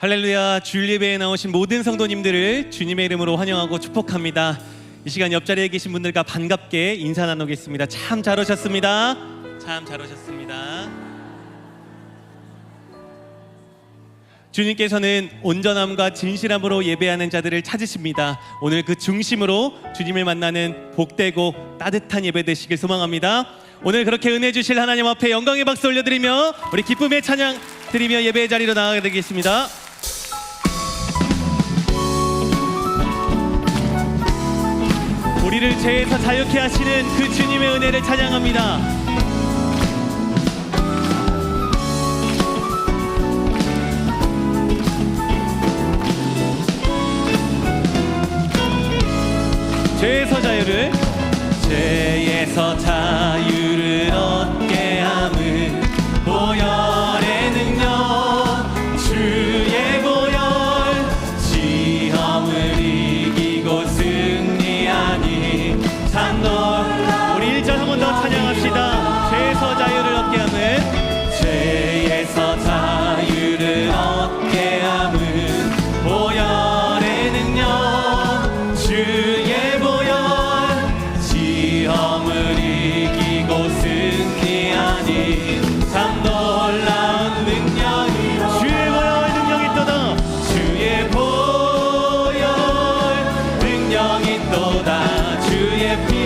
할렐루야 주일 예배에 나오신 모든 성도님들을 주님의 이름으로 환영하고 축복합니다. 이 시간 옆자리에 계신 분들과 반갑게 인사 나누겠습니다. 참 잘 오셨습니다. 참 잘 오셨습니다. 주님께서는 온전함과 진실함으로 예배하는 자들을 찾으십니다. 오늘 그 중심으로 주님을 만나는 복되고 따뜻한 예배 되시길 소망합니다. 오늘 그렇게 은혜 주실 하나님 앞에 영광의 박수 올려드리며 우리 기쁨의 찬양 드리며 예배의 자리로 나아가게 되겠습니다. 우리를 죄에서 자유케 하시는 그 주님의 은혜를 찬양합니다. 죄에서 자유를 죄 있도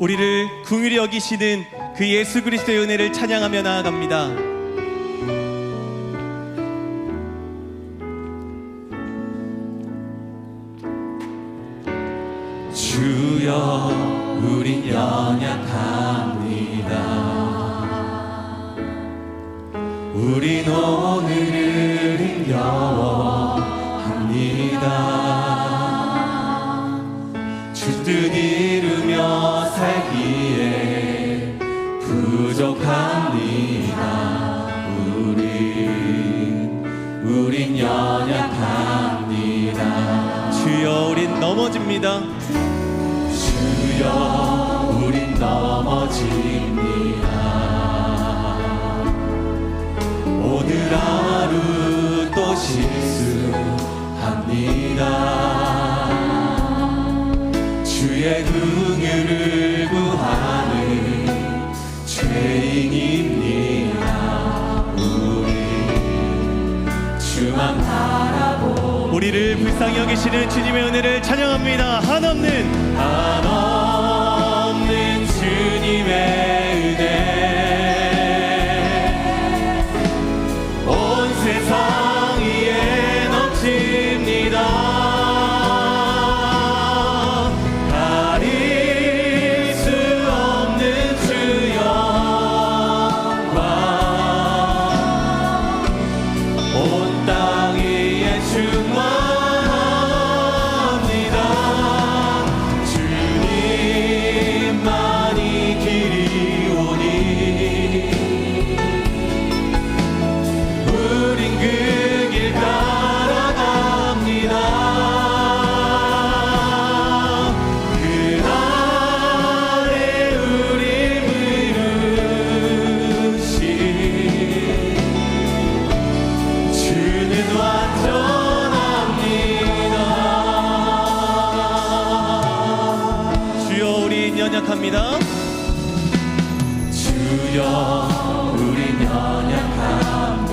우리를 궁휼히 여기시는 그 예수 그리스도의 은혜를 찬양하며 나아갑니다. 주여 우린 연약합니다. 우린 오늘을 힘겨워합니다. 주뜻이 부족합니다. 우린 우린 연약합니다. 주여 우린 넘어집니다. 주여 우린 넘어집니다. 오늘 하루 또 실수합니다. 주의 긍휼을 죄인입니다. 우리를 불쌍히 여기시는 주님의 은혜를 찬양합니다. 한없는 한없는 주님의 은혜. Oh. 찬양합니다. 주여 우리 연약합니다.